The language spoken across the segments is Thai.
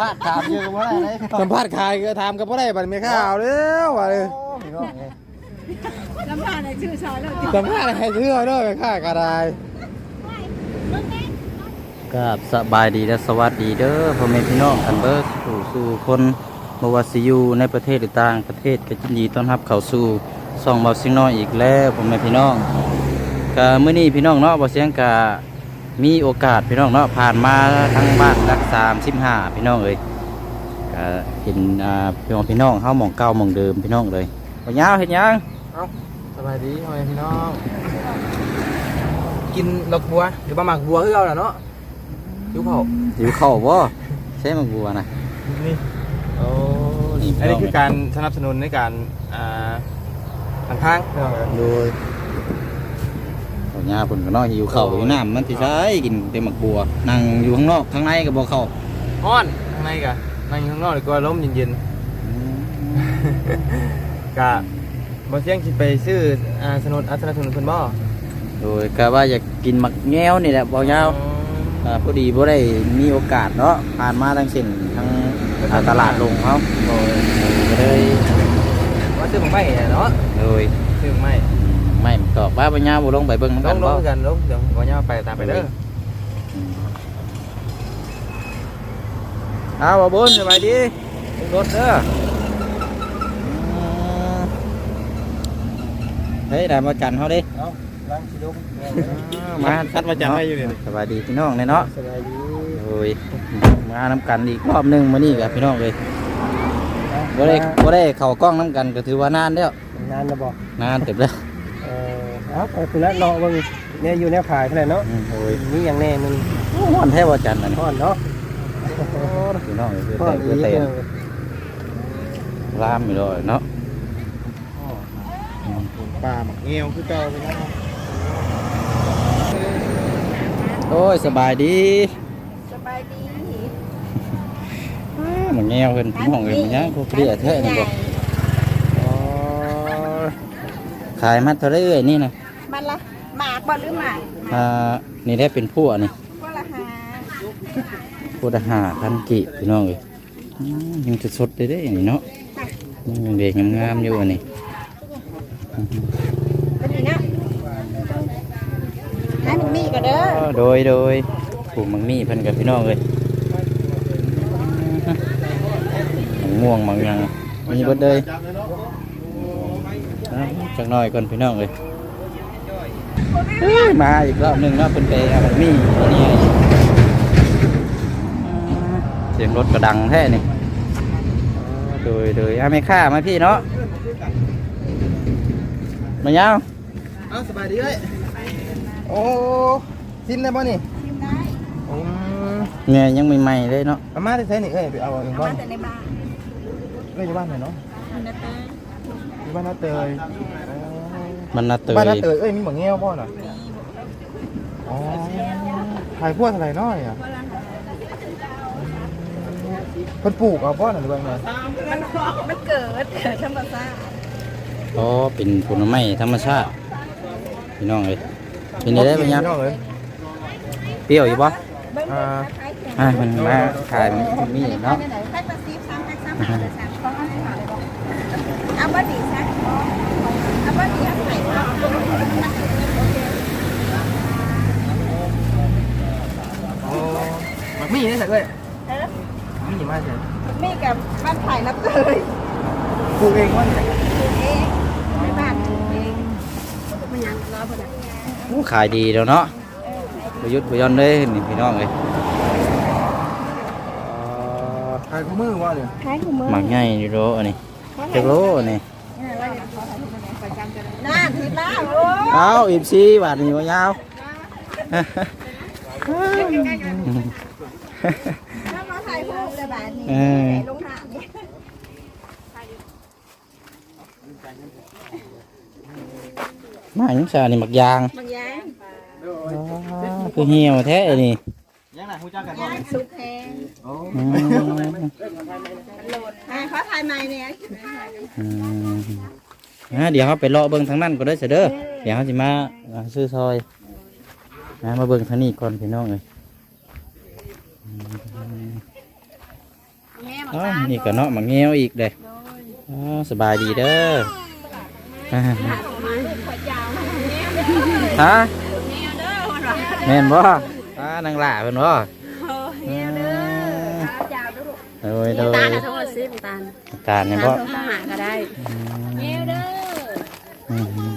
ภาษณ์ถามเยอะก็บ่ได้เลยสัมภาษณ์ขายก็ถามก็บ่ได้บัดไม่ข้าวแล้วว่าเลยโอ้พี่น้องเอ้ยลำพาในชื่อชอยแล้วสัมภาษณ์ให้เชื่อเด้อไม่ค่าก็ได้กับสบายดีและสวัสดีเด้อพ่อแม่พี่น้องกันเบิกสู่สู่คนบวาซิอยูในประเทศหรือต่างประเทศก็ยินดีต้อนรับเข้าสู่ซ่องเบาเสียงน้อยอีกแล้วพ่อแม่พี่น้องก็มื้อนี้พี่น้องเนาะเบาเสียงก็ มีโอกาสพี่น้องเนาะผ่านมาทั้งบ้านรักสามสิบห้าพี่น้องเอ้ยก็เห็นอ่าพี่น้องพี่น้องเฮาหมองเก่าหมองเดิมพี่น้องเลยบ่ยาวเฮ็ดหยังสบายดีพ่อแม่พี่น้อง กินลกบัวหรือปลาหมักบัวคือเอาล่ะเนาะยุคเขาหิวข้าวบ่ใช่มักบัวนะนี่โอ้นี่อันนี้คือการสนับสนุนในการอ่าทางทางพี่น้องเอ้ย โดย เอาหญ้าเพิ่นก็เนาะหิวข้าวหิวน้ำมันสิใช้กินแต่หมักบัวนั่งอยู่ข้างนอกข้างในก็บ่เข้าฮ้อนข้างในกะนั่งอยู่ข้างนอกดีกว่าลมเย็นๆกะบ่เสียงคิดไปซื้ออ่าสนุนอัสนับสนุนเพิ่นบ่โดยก็ว่าอยากกินหมักแง้วนี่แหละบ่ยาวอ่าพอดีบ่ได้มีโอกาสเนาะผ่านมาทางเส้นทางอ่าตลาดลงเฮาโดยก็เลยว่าซื้อของใหม่เนี่ยเนาะโดยซื้อของใหม่ ไม่ตอบว่าบ่ยาวบ่ลงไปเบิ่งนำลกันงลบ่งกันลงเดี๋ยวบ่ย่าไปตามไปเด้อเอาบ่บุญสบายดีรถเด้อเฮ้ยได้มาจันเฮาดิเอาล้างสิลงมาคัดมาจับให้อยู่นี่สบายดีพี่น้องเลยเนาะสบายดีโอ้ยมาน้ำกันอีกรอบหนึงมานี่กับพี่น้องเลยบ่ได้บ่ได้เข้ากล้องน้ำกันก็ถือว่านานแล้วนานแล้วบ่นานเต็มแล้ว เออเอาไปคุณละรอเบิ่งเนี่ยอยู่แนวขายเท่าไหร่เนาะอืมโอ้ยมีอย่างแน่มึงฮ้อนแท้บ่จันทร์อันนี้ทอดเนาะพี่น้องเลยคือทอแต่ดคืออีแต่กเด้อลามอยู่เลยเนาะปลาหมักเงี้ยวคือเก่าไปแล้วโอ้ยสบายดีสบายดีหมันแง่วเพิ่นพี่น้องเอ้ยมันยังพวกเปรี้ยแท้นี่บ่อ๋อขายมาเท่าไรเอ้ยนี่นะมันละ หมากบ่หรือหมากอ่านี่ได้เป็นผู้อันนี้ก็ละหาพูดอาหารพันกิพี่น้องเลยอืมยังจะสดได้ได้นี่เนาะยังเด็กงามๆอยู่อันนี้เป็นนี่นะให้มันมีก็เด้อโดยโดยผูกมังมี่เพิ่นกับพี่น้องเลยมังม่วงมังหยังมีเบดเลยเอาจักหน่ มาอีกรอบหนึ่งเนาะเพิ่นไปเอามังมี่อันนี้ให้เสียงรถกระดังแท้นี่โดยโดยเอาไม่ค่ามาพี่เนาะมายาวเอาสบายดีเอ้ยโอ้ซิมได้บ่นี่ชิมได้อืมเนี่ยยังใหม่ๆเลยเนาะอาม่าได้ใช้นี่เอ้ยไปเอาเองเอาก่อมานแต่ในบ้านเอ้ยอยู่บ้านไหนเนาะมันนะเต้ยอยู่บ้านน้าเตย มันน่าเตบ้านน้าเตยยเอ้ยมีหมักเงี้ยวบ่น่ะอ๋อขายพวกอะไรน้อยอะเพิ่นปลูกเอาบ่น่ะหรือว่าไงมันมันเกิดเกิดธรรมชาติอ๋อเป็นผลไม้ธรรมชาติพี่น้องเลยเป็นยังไงบ้างยังน้องเอ้ยเปรี้ยวอยู่ปะเบิ่งอ่าขายแข็งอะมันมาขายมันมีเนาะแพ็คละสิบสามแพ็คสามหาเลยสามของเอาให้หาเลยบอกเอาบ่ดีซะเอาบ่ดีเอาไข่เอา โอ้ห มักมี่นี่ใส่ด้วยเออมี่มาใส่มีกับบ้านไผ่น้ำเตยปลูกเองว่าเนี่ยปลูกเองในบ้านปลูกเองมันยังรอพอดีโอ้ขายดีแล้วเนาะประยุทธ์ประยอนเลยนี่พี่น้องเลยขายคู่มือว่าเนี่ยขายถุงมือหมักง่ายดีโรอันนี้เจ็กโลอันนี้น่าผิดแล้วโอ้เอาอีบซีบาทนี่ว่ายาว ถ้ามาถ่ายรูปเลยบ้านนี้เออลงน้ำนี่มาอย่างชานี่หมักยางบางอย่างอ๋อคือเหี่ยวแท้อันนี่ยังไงฮู้จักกันบ่ย่างสุกแพงโอ้อืมโหลดอ่าเขาถ่ายใหม่เนี่ยอืมอะเดี๋ยวเขาไปเลาะเบิ่งทางนั้นก็ได้อเสยเด้อเดี๋ยวเขาจะมาซื้อซอยนะมาเบิ่งทางนี้ก่อนพี่น้องเลย อืมแม่มาอ๋อตามนี่ก็เนาะมาเงี้ยวอีกเด้ออ๋อสบายดีเด้ออ่ามาขวดยาวแม่เด้อฮะแม่เด้อวันว่าแม่นบ่อ่านางหล่าเพิ่นบ่แม่เด้อขวยาวเด้อโดยโดยตาลน่ะทั้งหมดสิบตาลตาลเนี่ยตาบ่ลทหารก็ได้แม่เด้ออืม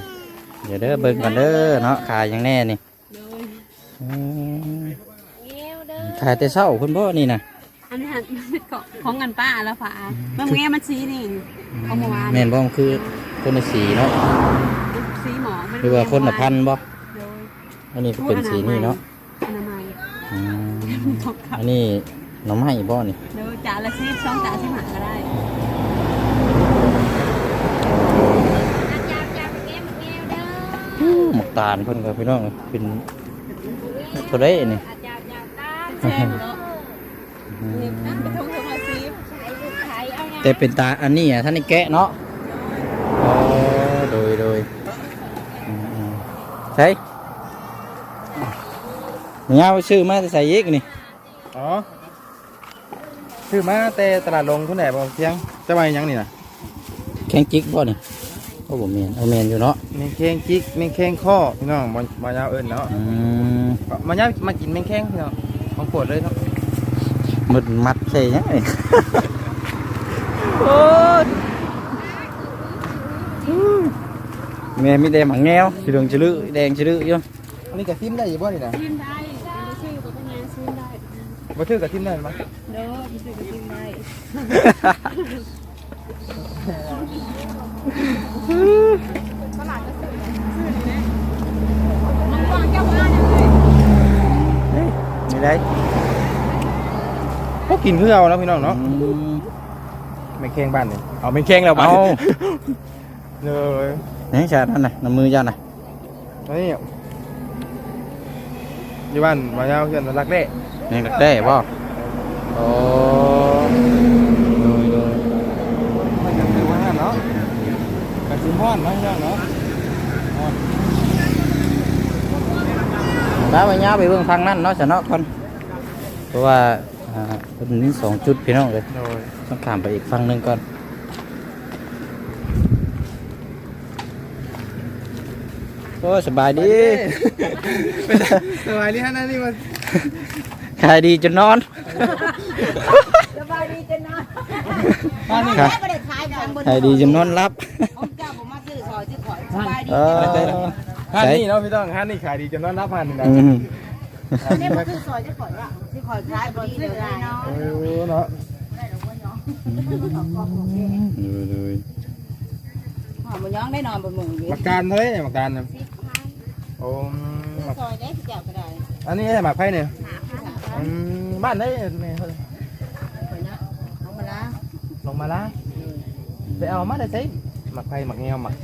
เดี๋ยวเด้อเบิ่งก่อนเด้อเนาะขายอย่างแน่นี่อืม แม่เด้อ ขายแต่เช้าคุณพ่อนี่นะอันนี้ของกันป้าแล้วฝาเมื่อกี้มันสีนี่ของเมื่อวานแม่นบ่คือคนละสีเนาะสีหมอหรือว่าคนละพันธุ์บ่โดยอันนี้ก็เป็นสีนี่เนาะอนามัยอืมอันนี้หน้ำไม้บ่นี่เดี๋ยวจ่าละสิบสองจ่าสิบหาก็ได้จ่าจ่าแก้มแก้วเด้อหมกตาลเพิ่นก็พี่น้องเป็นตัวได้นี่จ่าจ่า ตาแช่เนาะนี่นั่นเป็นทงทงละสิบใช้ลูกใช้เอาไงแต่เป็นตาอันนี้อะท่านนี่แกะเนาะอ๋อโดยโดยอืมๆใช่เนี่ยเอาชื่อมาใส่ยีกนี่อ๋อซื้อมาแต่ตลาดลงทุนไหนบ่เพียงจะมาหยังนี่น่ะแข้งจิกบ่นี่โอ้บ่แม่นเอาแม่นอยู่เนาะแมงแข้งจิกแมงแข้งข้อพี่น้องบ่บ่ยาวเอิ้นเนาะอืมมายาวมากินแมงแข้งพี่น้องของโปรดเลยเนาะมึดมัดใช่ยังไงโอ้ยแม่มีแต่หมังแงวสีเหลืองฉลือแดงฉลืออยู่อันนี้ก็ซิมได้อยู่บ่นี่น่ะซิมได้ชื่อก็เป็นงานซิมได้บ่ถือก็ซิมได้มั้ยเด้อชื่อก็ซิมได้ตลาดก็ซื้อซื้อเลยนะมันกว้างแก้วบ้านเลย มี ได้พวกกินคือเอาเนาะพี่น้องเนาะอืมแมงแข้งบ้านนี่เอาแมงแข้งแล้วบ้านเอา เลยนี่ชาท่านน่ะน้ำมือเจ้าน่ะอันนี้อยู่บ้านมายาวเพื่อนรักเด้นี่ก็ได้ป่ะโอ้โดยโดยมันกันคือว่าเนาะกันซิมฮ้อนเนาะพี่น้องเนาะ แล้วไปย่าไปเบิ่งทางนั้นเนาะจะเนาะคนเพราะว่าอ่ามันมีสองจุดพี่น้องเลยโดยต้องข้ามไปอีกฝั่งหนึ่งก่อนโอ้สบายดีสบายดีฮะนั่นนี่มันขายดีจนนอนสบายดีจังนะบ้านนี่ครับไม่ได้ขายของบนขายดีจนนอนรับของเจ้าผมมาซื้อซอยซื้อขอยสบายดีเออ ฮันนี่เนาะพี่ต้องฮันนี่ขายดีจนนอนรับฮันนี่นะอืมเนี่ยมาซื้อซอยซื้อขอยว่าซื้อขอยขายบนซื้อได้เนาะโอ้เนาะเลยหอมบนย้องได้นอนบนมืออยู่หมักการเท่าไหร่เนี่ยหมักการเนี่ยโอ้หมักซอยได้ที่เจ้าก็ได้อันนี้หมักไผ่เนี่ยอืมบ้านได้เนี่ยเท่าไหร่เอามาละลงมาละไปเอามาได้สิ หมักไผ่หมักเงี้ยวหมัก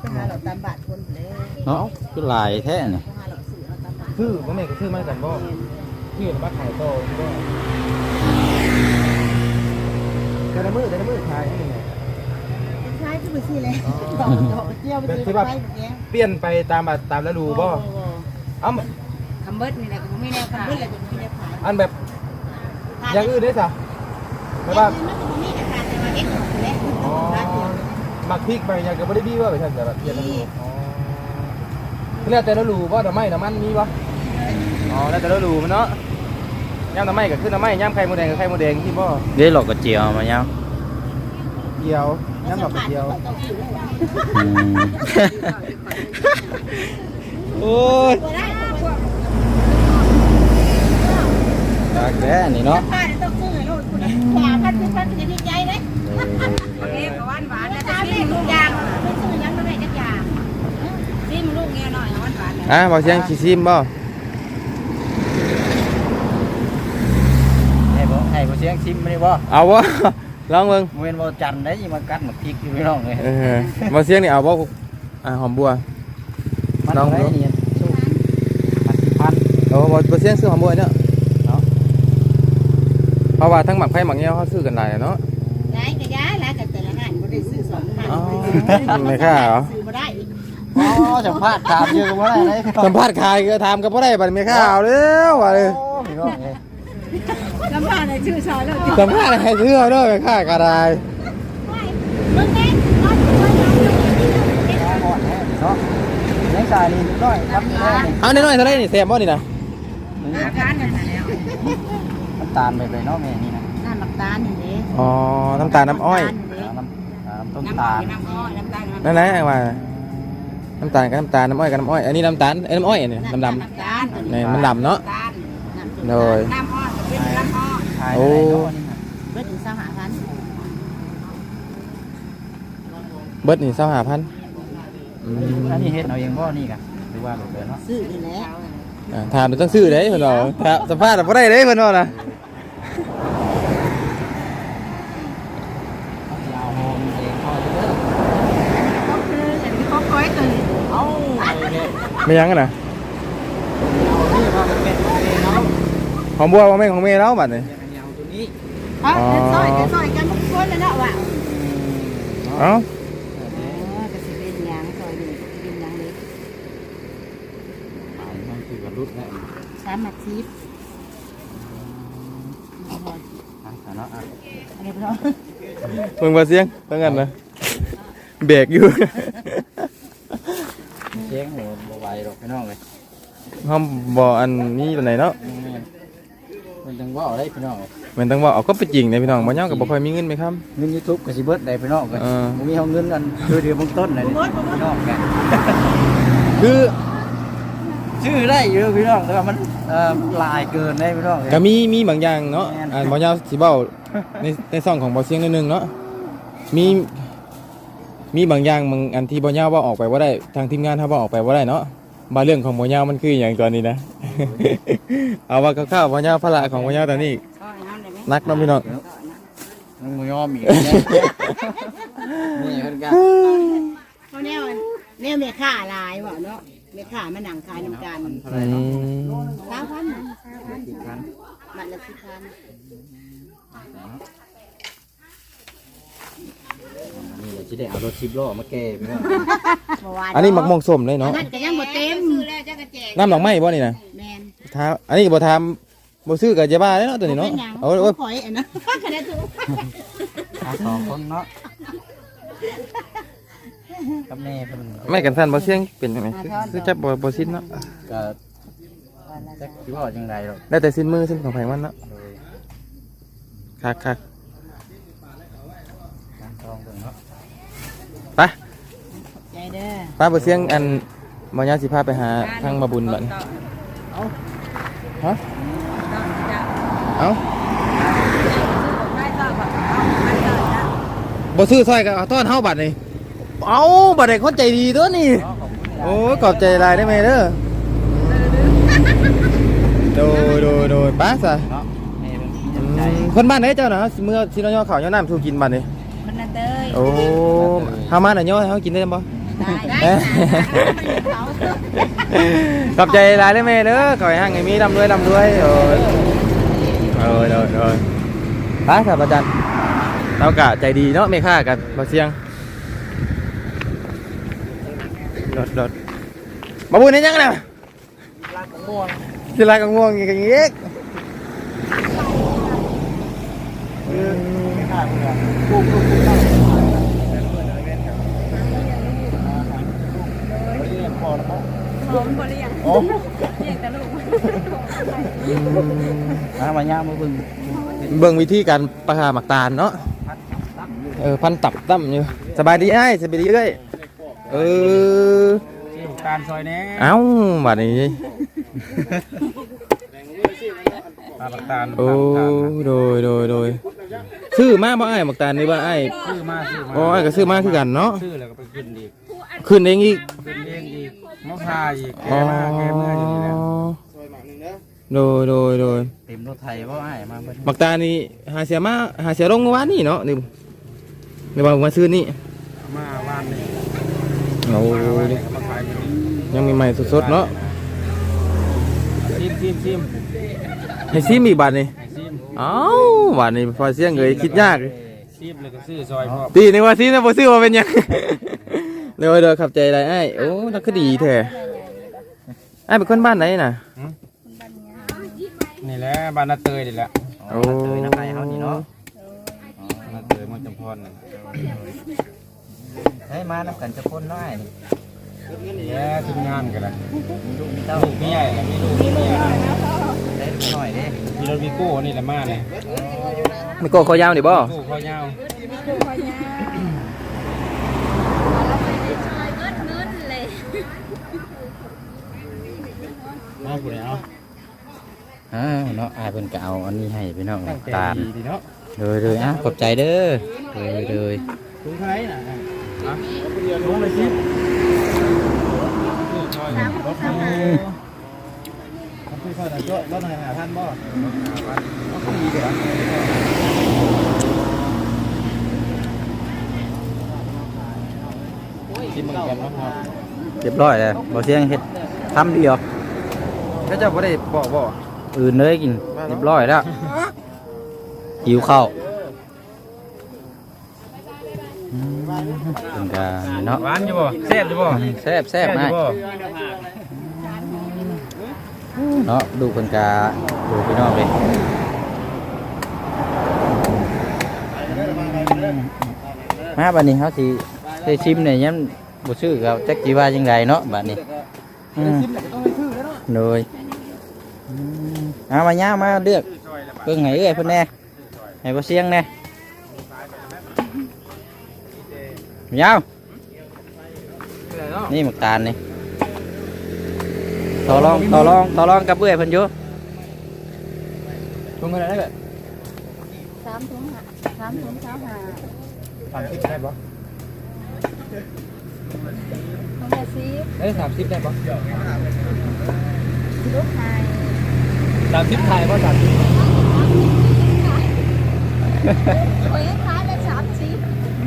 ไปหาเราตามบาทคนเลยเนาะคือหลายแท้เนี่ยไปหาเราซื้อเราตามบาทคือบ่แม่นก็คือมากันบ่คือมาขายโตบ่แต่ละมือแต่ละมือขายนี่ไงใช่ที่ไปซื้อเลยเที่ยวไปซื้อไปแบบนี้เปลี่ยนไปตามแบบตามฤดูบ่เอ้าคำเบิดนี่แหละก็ไม่แน่คำเบิดแหละก็ไม่แน่ขายอันแบบอย่างอื่นได้ซะแบบว่ามันก็ไม่ได้การแต่ว่าเอ็กซ์ของเล็กอ๋อ หมักพริกไปอย่างก็บ่ได้บี้ว่าไปซั่นแต่แบบเปลี่ยนฤดูอ๋อคือแล้วแต่ฤดูบ่น้ำไม้น้ำมันมีบ่อ๋อแล้วแต่ฤดูมันเนาะย่ามน้ำไม้ก็คือน้ำไม้ย่ามไข่มดแดงก็ไข่มดแดงที่บ่เดี๋ยวหลอกกระเจียวมาเนาะเกี่ยวย่ามดอกกระเจียวอืมโอ้ยตากแด้นี่เนาะป้าต้องซื้อให้ลูกคุณขวาพันพันจะดีใจเลยเอ๊ะหวานหวานแล้วจะซิ มลูกยางไม่ซื้อยังไม่ได้จักยางซิมลูกเงี้ยหน่อยหวานหวานอะบ่เสียงสิซิมบ่ให้บ่ให้บ่เสียงซิมไม่ได้บ่เอาวะลองเบิ่งเว้นบ่จันได้ยิมากัดหมักพริกอยู่พี่น้องเลยเออบ่เสียงนี่เอาบ่อ่าหอมบัว มันลองดู ได้นี่สู้มันสิพันโอ้บ่บ่เสียงซื้อหอมบัวเนาะเนาะเพราะว่าทั้งหมักไผ่หมักเงี้ยวเขาซื้อกันหลายอะเนาะย้ายก็ย้ายแล้วแต่แต่ละงานไม่ได้ซื้อสองงานอ๋อ ไม่ค่าเหรอซื้อมาได้ อ๋อสัมภาษณ์ถามเยอะก็บ่ได้เลยสัมภาษณ์ขายก็ถามก็บ่ได้บัดไม่ค่าเอาแล้วว่าเลยโอ้พี่น้องเอ้ยลำบากในชื่อซอยเลยสัมภาษณ์ให้ซื้อเอาเด้อแม่ค้ากระไดมึงเองรถช่วยน้องอยู่ที่นี่เนาะในสายนี่น้อยครับนี่เอาน้อยๆเท่าไหร่นี่แซมบ่นี่นะอาการกันแล้วน้ำตาลไปไปเนาะแม่นี่นะน้ำน้ำตาลนี่เด้อ๋อน้ำตาลน้ำอ้อย น้ำ น้ำต้นน้ำตาลน้ำอ้อยน้ำตาลนั่นนะเอามาน้ำตาลกับน้ำตาลน้ำอ้อยกับน้ำอ้อยอันนี้น้ำตาลไอ้น้ำอ้อยเนี่ยดำดน้ำตาลๆนี่มันดำเนาะโดย น้ำอ้อยเป็นน้ำอ้อยขายได้เนาะนี่นะเบิดถึงสามหาพันเบิดนี่เศร้าหาพันอืมอันนี้เฮ็ดเอาเองบ่นี่กะหรือว่าแบบเนาะซื้อนี่แหละอ่าถามดูต้องซื้อเด้เพิ่นบอกถ้าสัมภาษณ์บ่ได้เด้เพิ่นบอกนะ ยาวโฮมเองพอจะเด้อ ก็คือเห็นเขาคอยตื่น เอ้าไอ้เนี่ย ไม่ยังกันนะเอานี่ว่ามันเป็นเองเนาะของบัวบ่แม่นของแม่แล้วบัดนี้อันนี้เอาตัวนี้อ๋อซอยซอยกันทุกคนเลยเนาะว่ะเอ้าอ๋อกระสิเป็นยางซอยนี่เป็นยางเล็กขายมันคือกระลุดแน่สามอาทิตย์อะเนาะอะอะไรเนาะเบิ่งบ่เสียงเบิ่งกันนะเบรกอยู่ เชียงหัวบ่ไหวหรอกพี่น้องเลยเฮาบ่อันนี้ปานใดเนาะมันจังว่าได้พี่น้องเลยแมันต้องว่าเอาก็ไปจริงเด้พี่น้องบ่ยาวก็บ่ค่อยมีเงินไหมครับเงินยูทูบก็สิเบิดได้พี่น้องกันเออ บ่มีเฮาเงินกันคือเดียวเบื้องต้นเลยพี่น้องแกคือชื่อได้อยู่พี่น้องแต่ว่ามันเอ่อหลายเกินได้พี่น้องก็มีมีบางอย่างเนาะแม่น อ่าบ่ยาวสิเว้าในในซ่องของบ่เสียงนิดนึงเนาะมี มีบางอย่างบางอันที่บ่ยาวเว่าออกไปบ่ได้ทางทีมงานเฮาเว้าออกไปบ่ได้เนาะบางเรื่องของบ่ยาวมันคืออหย่างตอนนี้นะ เอาว่าคร่าวๆบ่ยาวภาระของบ่ยาวตอนนี้ซอยน้ำได้ไหมนักเนาะพี่น้องมันบ่ยอมอีกนี่เพิ่นก็เขาแนวแนวเมค่าลายว่ะเนาะเมค่ามานั่งขายน้ำกันเท่าไหร่เนาะสามพันสิบพัน มันละสิบพัน นี่เดี๋ยวสิได้เอารถ10ล้อมาแก้พี่น้องเมื่อวานอันนี้มักม่วงส้มเลยเนาะนั่นก็ยังบ่เต็มน้ำดอกไม้บ่นี่นะแมนถ้าอันนี้บ่ทามบ่ซื้อก็จะบ้าเด้เนาะตัวนี้เนาะเป็นหยังโอ้ยโอ้ยข่อยอันนั้นคะแนนถูกหาสองคนเนาะกับแม่เพิ่นไม่กันสั้นบ่เสียงเป็นจังไดคือคือจับบ่บ่สิ้นเนาะก็จักสิว่าจังไดหรอกได้แต่สิ้นมือสิ้นของไผมันเนาะโดยคักคัก การทองเพิ่นเนาะ ไปใจเด้อป้าบ่เสียงอันบ่ยาวสิพาไปหาทางมาบุญบัดนี้ฮะเอ้าบ่ซื้อซอยก็เอาต้อนเฮาบัดนี่เอ้าบัดนี้คนใจดีตัวนี่เนาะขอบคุณหลายโอ้ยขอบใจหลายได้ไหมเด้อโดยโดยโดยป้าซะเนาะแม่เป็นพี่อืใจมคนบ้านไหนเจ้าน่ะเมื่อที่เราย่อข้าวย่อน้ำสู่กินบัดนี้มันน่ะเต ยโอ้เฮามาน่ะย่อให้เฮากินได้บ่ได้เอ๊ะเขาขอบใจหลายได้ไหมเด้อขอให้ห่างให้มีร่ำรวยร่ำรวยโอ้ยโอ้ยโอ้ยโอ้ยป้าครับอาจารย์เรากะใจดีเนาะไม่ค่ากันบ่เสียงรถรถมาบุญนี่ยังน่ะรักม่วงสิลากังวงอีกอย่างงี้คือไม่ขาดเพื่อนปุ๊บปุ๊บปุ๊บเข้าเรียนพอแล้ว มั้งผมบ่เลี้ยงโอ้เลี้ยงแต่ลูกมามาย่างมาเบิ่งเบิ่งวิธีการประหาหมักตาลเนาะเออพันตับตั้มอยู่สบายดีไอ้ายสบายดีเอ้ยเออที่การซอยแน่เอ้าบัดนี้ปลาปักตาลโอ้โดยโดยโดยซื้อมาบ่ไอ้ายหมักตาลนี่บ่ไอ้ายซื้อมาซื้อมาโอ้ไอ้ายก็ซื้อมาคือกันเนาะซื้อแล้วก็ไปขึ้นอีก ขึ้นเองอีกขึ้นเองอีก มะพร้าอีกแกอ๋อมาแกเมื่ออยู่นี่แหละโดยโดยโดยเต็มรถไทยว่าไอ้มาเพิ่นหมักตาลนี่หาเสียมาหาเสียลงเมื่อวานนี่เนาะนี่ในวันมาซื้อนี่มาว่านนี่โอ้มาว่านดินี่ก็มาขายอยู่นี่ยังใหม่ๆสดๆเนาะซิมซิมซิมให้ซิมอีกบาทนี่ซิมเอ้าบาทนี่พอเสียงเลยคิดยาก ซิมแล้วก็ซื้อซอยพ่อตีนึกว่าซินะบ่ซื้อว่าเป็นหยัง เดี๋ยวเดี๋ยวขับใจอะไรไอ้ายโอ้นักก็ดีแท้ไอ้ายเป็นคนบ้านไหนน่ะนี่แหละบ้านนาเตยนี่แหละอโอ้เตยน้ำไก่เฮานี่เนาะมาเตยมันจำพรน่ะให้มานำกันจะคนน้อยนี่แย่ทีมงานกันละมีลูกมีเต้าลูกพี่ใหญ่ละมีลูกพี่ใหญ่เล็กน้อยเด้มีรถวิโก้นี่แหละมาเลยมีโก้คอยาวนี่บ่โก้ข้าวยาว มาผู้ใดเอาอ้าวเนาะอายเพิ่นก็เอาอันนี้ให้พี่น้องตั้งแต่ตาลดีดีเนาะเลยเลยอะขอบใจเด้อเลยเลยถุงเท่าไหร่น่ะฮะถุงเลยสิรถไฟรถไฟฟ้าแต่รถรถไหนหาท่านบ่เอาคนดีเด้อชิมเหมือนกันเนาะครับเรียบร้อยแล้วบ่เสียงเฮ็ดทำเดียว ก็จะบ่ได้บอกบ่อื่นเลยกินเรียบร้อยแล้วหิวข้าวอืมเป็นกาเนาะหวานอยู่บ่แซ่บอยู่บ่แซ่บแซ่บอนะยู่บ่เนาะดูเป็นกาดูพี่น้องเลยมาบัดนี้เขาสิได้ชิมเนี่ยยังบ่ชื่อเขาจักจีว่าจังไดเนาะบัดนี้อืมเลยอืม เอามาย่ามาเลือกเบิ่งให้เอ้ยเพิ่นแน่ให้บ่เสียงแน่ยาวนี่หมึกตาลนี่ต่อรองต่อรองต่อรองกับเอ้ยเพิ่นอยู่ถุงเท่าไหร่ได้แบบสามถุงห้าสามถุงเช้าห้าสามสิบได้บ่ถุงแค่สิบได้สามสิบได้บ่ ลูกไทยสามสิบไทยบ่สามสิบโอ้ยขายได้สามสิบ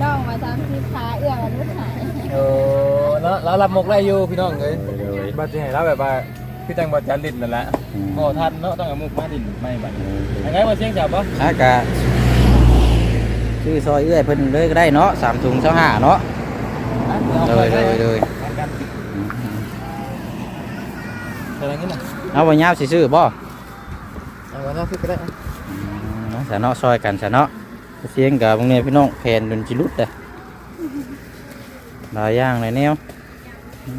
น้องมาสามสิบขายเอื้อมาลูกไทยเออแล้วแล้วรับมุกได้อยู่พี่น้องเอ้ยบัดสิให้เราแบบว่าคือจังบ่จันลิ้นนั่นแหละบ่ทันเนาะต้องเอามุกมาลิ้นไม่บัดยังไงบ่เสียงจับบ่อากาชื่อซอยเอื้อยเพิ่นเลยก็ได้เนาะสามถุงเท่าห้าเนาะเลยเลยเลยอะไรเงี้ยน่ะ เอาไปยาวสิซื้อบ่เอาไว้เนาะคือก็ได้เนาะสะเนาะซอยกันสะเนาะเสียงกับบางเนี่ยพี่น้องแผ่นดุนจิลุดเลยหลายอย่างหลายแนวอื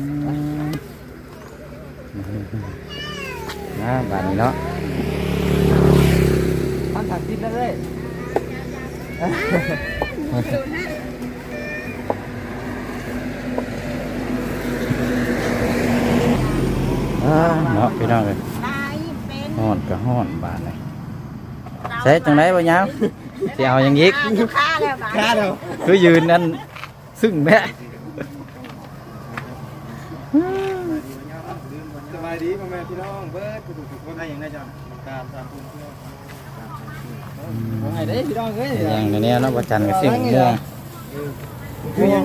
มนะบานนี้เนาะพันสามสิบได้เลย อ่า เนาะพี่น้องเลยตายเป็นฮ้อนก็ฮ้อนบานเลยใช้จังไดบ่ยาวสิเอาหยังอีกลูกค้าแล้วบ้าค่าเดียวคือยืนนั่นซึ่งแม่สบายดีพ่อแม่พี่น้องเบิร์ดทุกๆคนได้อย่างไรจ้ะการตามคุณเพื่อนว่าไงเด้พี่น้องเอ้ยอย่างในนี้เนาะประจันกับสิ่งม่วงคือยัง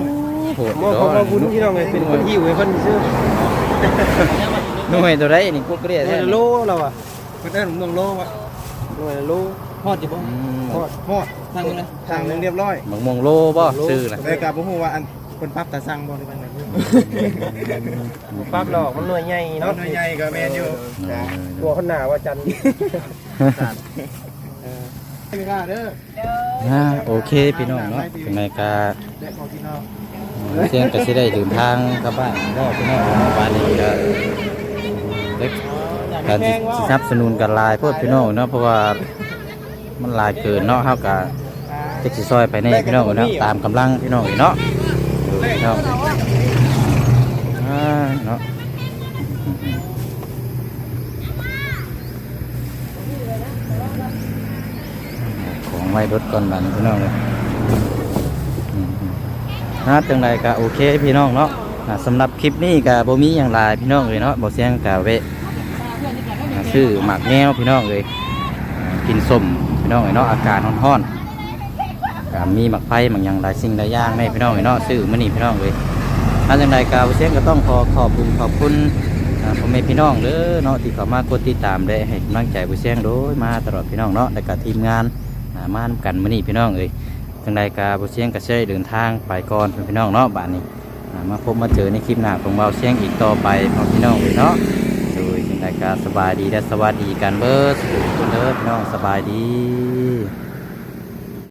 โหดมอบขอบคุณพี่น้องเลยเป็นคนที่อยู่ให้เพิ่นซื้อ หน่วยตัวไรนี่กูเกลียดหน่แท้วยละโลเราอะเพิ่นได้หน่วยโลวะหน่วยละโลฮอดจิบ่อืมฮอดฮอดทางนึงเลยทางนึงเรียบร้อยบักม่วงโลบ่ซื้อนะแต่กับบ่ฮู้ว่าอันเพิ่นปรับตาสั่งบ่หรือว่าไงปรับดอกมันหน่วยใหญ่เนาะหน่วยใหญ่ก็แม่นอยู่ตัวคนหน้าว่าจันเออไม่กล้าเด้ออ่าโอเคพี่น้องเนาะเป็นไงกาแดกของพี่น้องเสียงก็สิได้เดินทางกลับบ้านก็พี่น้องเนาะบ้านนี้ก็ เล็กการที่สนับสนุนกันหลายโพดพี่น้องเนาะเพราะว่ามันหลายเกินเนาะเฮาก็จะสิซอยไปในพี่น้องเนาะตามกำลังพี่น้องเนาะดูพี่น้องอ่าเนาะของไว้รถก่อนบัดนพี่น้องเลยอืมๆฮะจังไรก็โอเคพี่น้องเนาะอ่า สำหรับคลิปนี้ก็บ่มีอย่างไรพี่น้องเลยเนาะบ่เสียงกะเวชื่อหมากแนวพี่น้องเลยกินส้มพี่น้องเลยเนาะอากาศร้อนๆก็มีหมักไผ่หมักอย่างหลายสิ่งหลายอย่างในพี่น้องเลยเนาะซื้อมื้อนี้พี่น้องเลยถ้าจังไรก็บ่เสียงก็ต้องขอขอบคุณขอบคุณอ่าพ่อแม่พี่น้องเด้อเนาะที่เข้ามากดติดตามได้ให้กำลังใจโบเสียงโดยมาตลอดพี่น้องเนาะแล้วก็ทีมงานอ่ามานำกันมื้อนี้พี่น้องเอ้ยจังใดกาบ่เสียงก็สิได้เดินทางไปก่อนพี่น้องเนาะบ้านนี้ มาพบมาเจอในคลิปหน้าของเบาเสียงอีกต่อไปพอพี่น้องเลยเนาะโดยจังไดกาสบายดีและสวัสดีกันเบิดสุดคนเลิฟน้องสบายดี